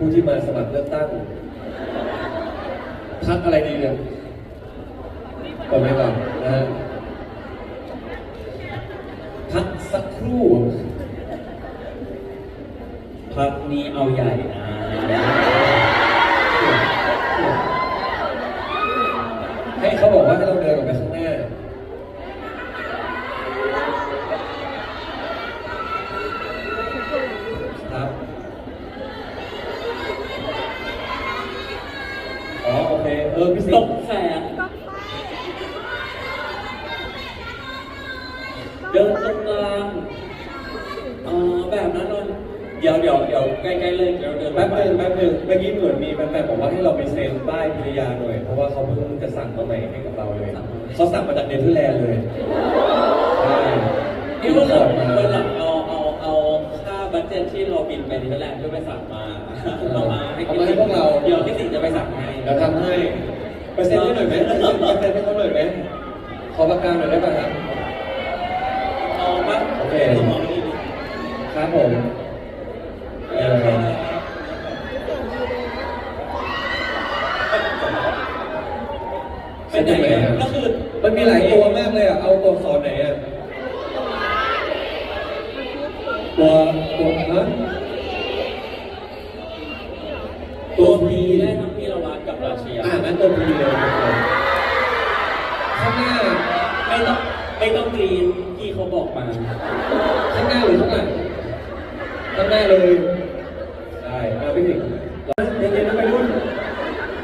ผู้ที่มาสมัครเลือกตั้งพักอะไรดีเนี่ยก่อนไปก่อนนะฮะพักสักครู่ พักนี้เอาใหญ่นะให้เขาบอกว่าให้เราเดินออกไปข้างหน้า ครับ อ๋อโอเค เออพี่สิ ต ง ก ห์ แสน เดินตรงกลางอ๋อแบบนั้นเลยเดี๋ยวเดี๋ยวเดี๋ยวใกล้ๆเลยเดี๋ยวเดินแป๊บไปนึงแป๊บนึงเมื่อกี้เหมือนมีแฟนๆบอกว่าให้เราไปเซ็นป้ายภรรยาหน่อย เพราะว่าเขาเพิ่งจะสั่งมาใหม่ให้กับเราเลยเขาสั่งมาจากเนเธอร์แลนด์เลยใช่นี่วันหลังวันหลังเอาเอาเอาค่าบัตเจ็ตที่เราบินไปเนเธอร์แลนด์ก็ไปสั่งมาเอามาให้เอามาให้พวกเรา เดี๋ยวพี่สิงห์จะไปสั่งให้เดี๋ยวทำให้ไปเซ็นให้หน่อยไหมไปเซ็นให้เขาหน่อยไหมขอประกันหน่อยได้ป่ะครับเอาปะโอ เคามาให้ดูครับผมเออไปไหนอะก็คือมันมีหลายตัวมากเลยอะ เอาตัวสอนไหนอะ ตัวตัวฮะตัตัววพีพีได้ได้ทั้ทั้งงพีรวัตรกับราเชียอ่างั้นตัวพีเลยข้างหน้าไม่ต้องไม่ต้องกรีนที่ เขาบอกมา ข้างหน้าหรือข้างหลังข้างหน้าเลยได้มาพี่สิงห์เย็นๆนะไปรุ่น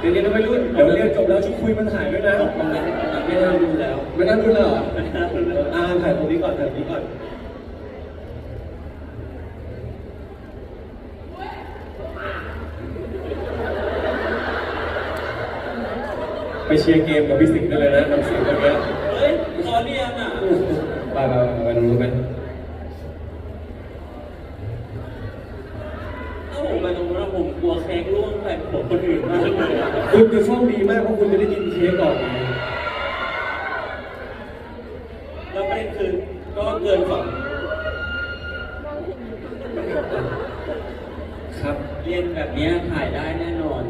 เย็นๆนะไปรุ่นเดี๋ยวเรียนจบแล้วชุดคุยมันถ่ายด้วยนะมันนั้นมันไม่น่าดูแล้ว ไม่นั่งรุ่นแล้วเหรอไม่น่าดูแล้วอ่าถ่ายตรงนี้ก่อนถ่ายตรงนี้ก่อนไปเชียร์เกมกับพี่สิงห์ได้เลยนะน้ำเสียงแบบนี้ เฮ้ยขอเรียนอะ เราไปไปรู้ไหมถ้าผมไปตรงนั้นผมกลัวเค้กร่วงใส่ผมคนอื่นมากเลยคุณจะโชคดีมากเพราะคุณจะได้กินเค้กก่อนไง แล้วประเด็นคือก็เกินฝัน ครับ เรียนแบบเนี้ยถ่ายได้แน่นอน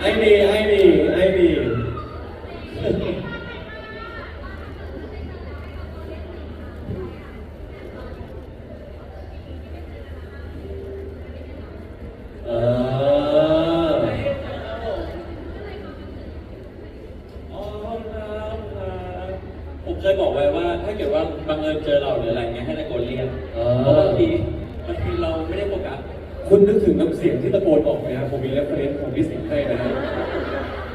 ให้ดีให้ดีให้ดีเออ อ๋อครับครับผมเคยบอกไว้ว่า ถ้าเกิดว่าบังเอิญเจอเราหรืออะไรเงี้ยให้ตะโกนเรียก เออ เพราะบางทีบางทีเราไม่ได้โฟกัส คุณนึกถึงน้ำเสียงที่ตะโกนออกไหมครับผมมีเรฟเฟรนซ์ของพี่สิงห์ให้นะฮะ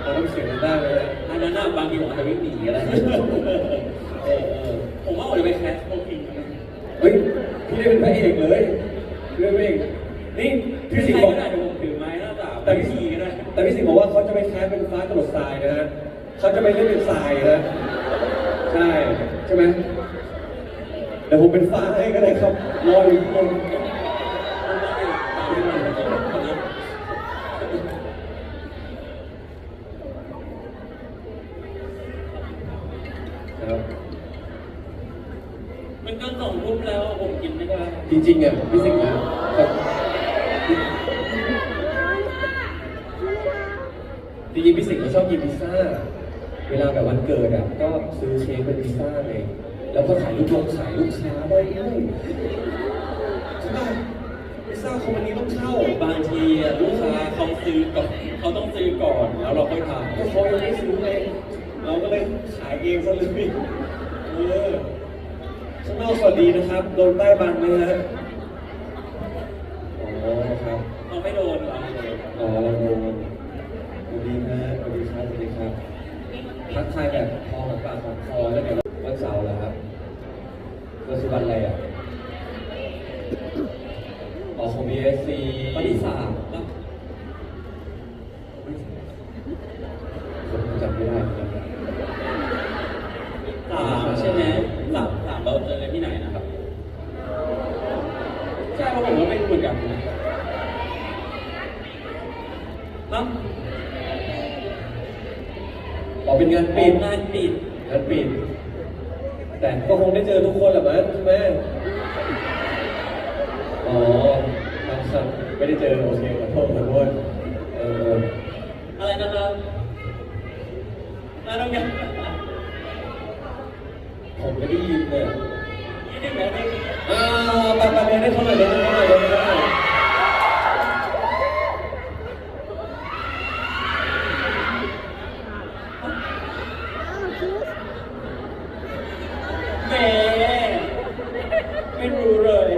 เอาน้ำเสียงนั้นได้ไหมฮะอันนั้นน่ะบางทีผมอาจจะวิ่งหนีอะไรเออเออผมว่าผมจะไปแคสโคคิงนะเฮ้ยพี่ได้เป็นพระเอกเลยเรื่องเองนี่พี่สิงห์บอก ใครก็ได้เดี๋ยวผมถือไม้หน้าสามแต่ไปพี่ขี่ก็ได้แต่พี่สิงห์บอกว่าเขาจะไปแคสเป็นฟ้ากระโดดทรายนะฮะเขาจะไปเล่นเป็นทรายนะ ใช่ ใช่ไหมเดี๋ยวผมเป็นฟ้าให้ก็ได้ครับรออยู่ข้างบน ริงๆอะพี่สิงห์นะจริงๆพี่สิงห์เขาชอบกินพิซซ่า เวลาแบบวันเกิดอะก็ซื้อเค้กเป็นพิซซ่าเลย แล้วก็ถ่ายรูปลงขายลูกค้าได้ด้วยใช่ไหมพิซซ่าเขาวันนี้ต้องเข้า บางทีอะลูกค้าเขาซื้อก่อนเขาต้องซื้อก่อนแล้วเราค่อยทานก็เขายังไม่ซื้อเลย เราก็เลยขายเองซะเลยเออ ข้างนอกสวัสดีนะครับ โดนใต้บังไหมฮะอ๋อครับเราไม่โดนเราไม่โดนอ๋อโดนสวัสดีนะสวัสดีครับสวัสดีครับทักทายแบบพอของปากของคอแล้วเดี๋ยววันเสาร์เหรอครับวันสุวันอะไรอะอ๋อของ BSC วันที่สามปะ ผมจำไม่ได้เหมือนกัน สามใช่ไหมสามสามเราเจอกันที่ไหนนะครับ ใช่เพราะผมก็ไม่รู้เหมือนกันนะมั้ง อ๋อ เป็นงานปิปิดดงานปิดงานปิด แต่ก็คงได้เจอทุกคนแหละมั้งใช่ไหมอ๋อครับครับไม่ได้เจอโอเคขอโทษขอโทษเอออะไรนะครับอะไรนะผมไม่ได้ยินเลยยี่สิบแปดนี่อ่าปะปะเรียนได้เท่าไหร่เรียนได้เท่าไหร่เรียนได้เท่าไหร่ แหม ไม่รู้เลย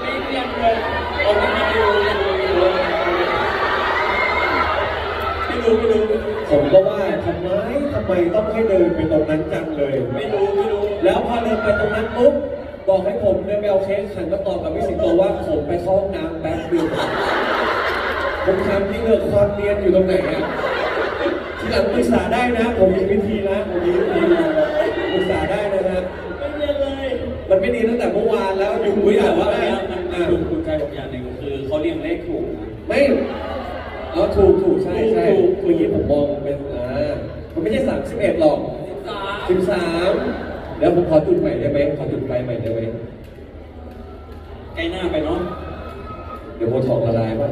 ไม่เรียนเลยเอาไม่รู้ไม่รู้ไม่รู้ไม่รู้ไม่รู้ผมก็ว่าทำไมทำไมต้องให้เดินไปตรงนั้นจังเลย ไม่รู้ไม่รู้แล้วพอเดินไปตรงนั้นปุ๊บ บอกให้ผมเดินไปเอาเค้กหันมาตอบกับพี่สิงโตว่าผมไปเข้าห้องน้ำแป๊บนึงผมถามที่เลือกความเนียนอยู่ตรงไหนอะทีหลังปรึกษาได้นะ ผมมีวิธีนะผมมีวิธีนะปรึกษาได้นะฮะไม่เรียนเลยมันไม่ดีตั้งแต่เมื่อวานแล้วอยู่คุยอ่านว่าว่าไงมันอะถูกถูกใจผมอย่างหนึ่งคือเขาเรียงเลขถูกนะไม่เอาถูกถูกใช่ใช่ถูกคืออย่างนี้ผมมองเป็นอ่ามันไม่ใช่สามสิบเอ็ดหรอกสามสิบสาม แล้วผมขอจุดใหม่ได้ไหมขอจุดไฟใหม่ได้ไหมใกล้หน้าไปเนาะ เดี๋ยวโบทอกละลายป่ะ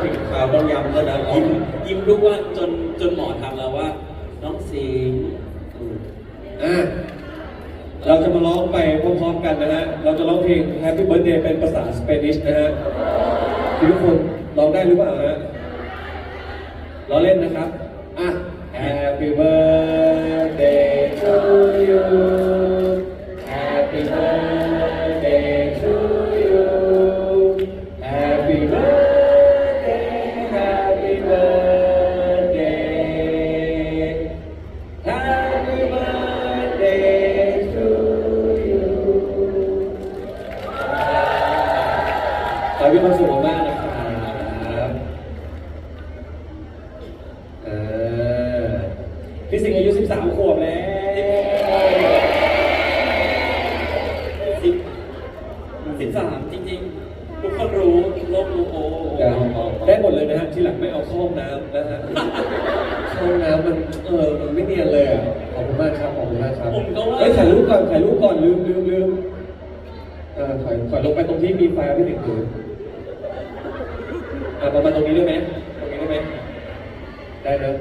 ถึงข่าวต้องย้ำแล้วนะยิ้มยิ้มทุกวันจนจนหมอทำแล้วว่า น้องสิงห์อะเราจะมาร้องไปพร้อมๆกันนะฮะ เราจะร้องเพลง Happy Birthday เป็นภาษาสเปนิชนะฮะทุกคนร้องได้หรือเปล่าฮะ เราเล่นนะครับ อะ Happy birthday ความสุขมากนะครับเออพี่สิงห์อายุ 13 ขวบแล้วสิบสิบสามจริงๆ ทุกคนรู้โลกรู้โอ้ได้หมดเลยนะฮะ ที่หลังไม่เอาเข้าห้องน้ำนะฮะเข้าห้องน้ำมันเออ มันไม่เนียนเลยอะ ขอบคุณมากครับ ขอบคุณมากครับผมก็ว่าเฮ้ยถ่ายรูปก่อน ถ่ายรูปก่อน ลืมลืมลืมเออถอยถอยลงไปตรงที่มีไฟพี่หนึ่งถือ เรามาตรงนี้ได้ไหมตรงนี้ได้ไหมได้เลย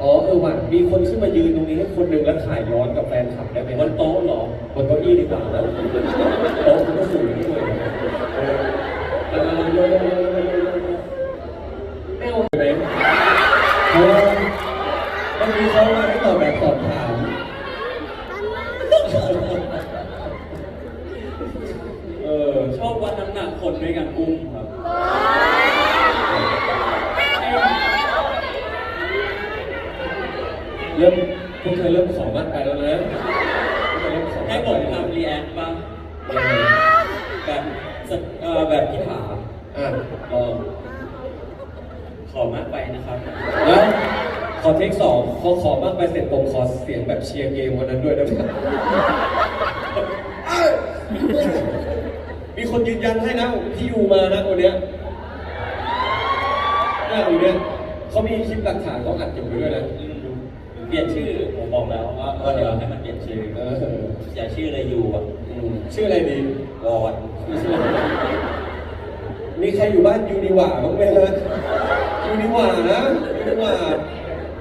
อ๋อเออว่ะมีคนขึ้นมายืนตรงนี้ให้คนหนึ่งแล้วถ่ายย้อนกับแฟนคลับได้ไหมบนโต๊ะเหรอบนเก้าอี้ดีกว่าแล้วโต๊ะมันก็สูงด้วยเออเออเออเออเออเออไม่เอาไหมเพราะว่าเมื่อกี้เขามาให้ตอบแบบสอบถามเอ อชอบวัดน้ำหนักคนด้วยกันอุ้มครับเริ่มพวกเธอเริ่มขอมากไปแล้วนะพวกเธอเริ่มขอให้มากผไปมแล้วทำรีแอคป่ะยังไงแบบสเอ่อแบบพี่ถาอะลองขอมากไปนะครับแล้วขอเทคสองพอขอมากไปเสร็จผมขอเสียงแบบเชียร์เกมวันนั้นด้วยได้ไหม มีคนยืนยันให้นะที่อยู่มานะวันเนี้ยเนี่ยวันเนี้ยเขามีคลิปหลักฐานเขาอัดเก็บไว้ด้วยนะอืมเปลี่ยนชื่อผมบอกแล้วว่าว่าเดี๋ยวให้มันเปลี่ยนชื่อเออ อย่าชื่ออะไรอยู่อะอืมชื่ออะไรดีวอนมีใครอยู่บ้านยูนิว่าบ้างไหมฮะยูนิว่านะยูนิว่า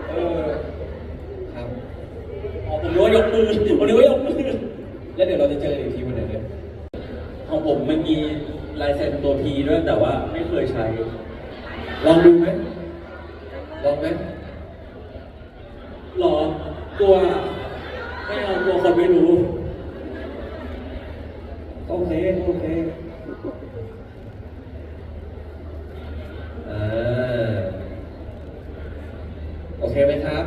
เออครับ อ๋อผมนึกว่ายกมือผมนึกว่ายกมือแล้วเดี๋ยวเราจะเจอกันอีกทีวันไหนเนี่ย ของผมมันมีลายเซ็นตัวพีด้วยแต่ว่าไม่เคยใช้ ลองดูไหมลองไหมหรอกลัวไม่เอากลัวคนไม่รู้ โอเค โอเคอ่าโอเคไหมครับ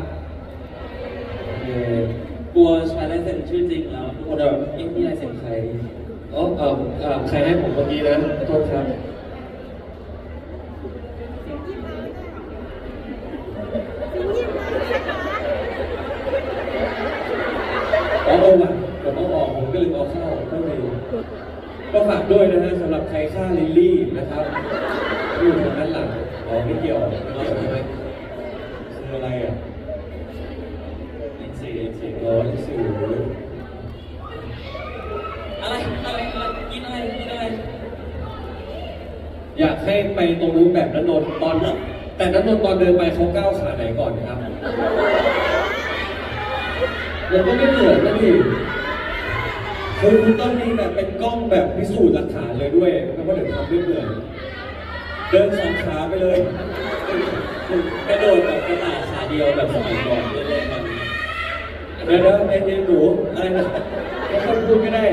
โอเคกลัวใช้ลายเซ็นชื่อจริงแล้วทุกคนแบบเอ็งนี่ลายเซ็นใคร อ๋อเอ่อเอ่อใครให้ผมเมื่อกี้นะขอโทษครับ อ๋อเออว่ะผมเอาออกผมก็ลืมเอาเข้าเข้าก็ฝากด้วยนะฮะสำหรับใครฆ่าลิลลี่นะครับอยู่ทางด้านหลังอ๋อไม่เกี่ยวไม่เกี่ยวใช่ไหมคืออะไรอะ ลินซีลินซี อ๋อลิสื่อ อะไรอะไรอะไรกินอะไรกินอะไร อยากให้ไปตรงนู้นแบบนันนนท์ตอนแต่นันนนท์ตอนเดินไปเขาก้าวขาไหนก่อนนะครับมันก็ไม่เหมือนนะพี่คือคุณต้องมีแบบเป็นกล้องแบบพิสูจน์หลักฐานเลยด้วยแล้วก็เดี๋ยวทำไม่เหมือนเดินสองขาไปเลยกระโดดแบบกระต่ายขาเดียวแบบสมัยก่อนเล่นๆกันเดี๋ยวเดี๋ยวไอ้เย็นหนูอะไรนะไม่ต้องพูดก็ได้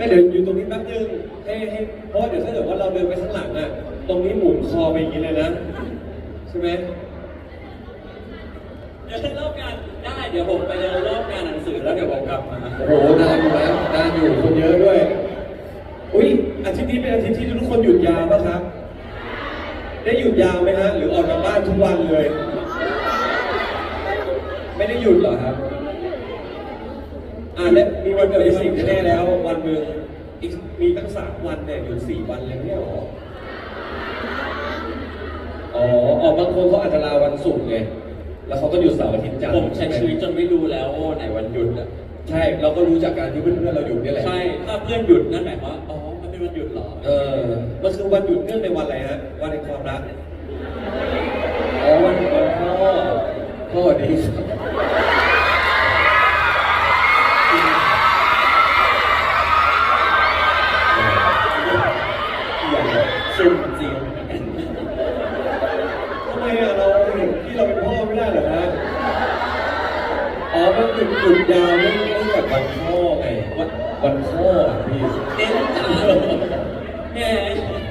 ก็เดี๋ยวอยู่ตรงนี้แป๊บนึงให้ให้เพราะว่าเดี๋ยวถ้าเกิดว่าเราเดินไปข้างหลังอะ ตรงนี้หมุนคอไปอย่างนี้เลยนะ ใช่ไหมเดี๋ยวเล่นรอบงานได้เดี๋ยวผมไปเดินรอบงานหนังสือแล้วเดี๋ยวผมกลับมาโอ้โหนานอยู่แล้วนานอยู่คนเยอะด้วย อุ้ยอาทิตย์นี้เป็นอาทิตย์ที่ทุกคนหยุดยาวป่ะครับ ได้หยุดยาวไหมฮะหรือออกจากบ้านทุกวันเลย ไม่ได้หยุดเหรอครับ อ่าและมีวันเกิดอีกสิ่งแน่ๆแล้ว วันหนึ่งอีกมีตั้งสามวันเนี่ยหยุดสี่วันเลยเนี่ยเหรออ๋อออกบางคนเขาอาจจะลาวันศุกร์ไงแล้วเขาก็หยุดเสาร์อาทิตย์จันทร์ผมใช้ชีวิตจนไม่รู้แล้วว่าไหนวันหยุดอะใช่เราก็รู้จากการที่เพื่อนๆเราหยุดนี่แหละใช่ถ้าเพื่อนหยุดนั่นหมายความว่าอ๋อมันเป็นวันหยุดเหรอเออมันคือวันหยุดเนื่องในวันอะไรฮะวันแห่งความรักอ๋อวันวันพ่อพ่อดีครับ ซุ่มจริงเหมือนกัน ทำไมอะเราเห็นที่เราเป็นพ่อไม่ได้เหรอฮะ เป็นหยุดหยุดยาวไม่ไม่แบบวันพ่อไงวันวันพ่ออะพี่ เน้นจังแหม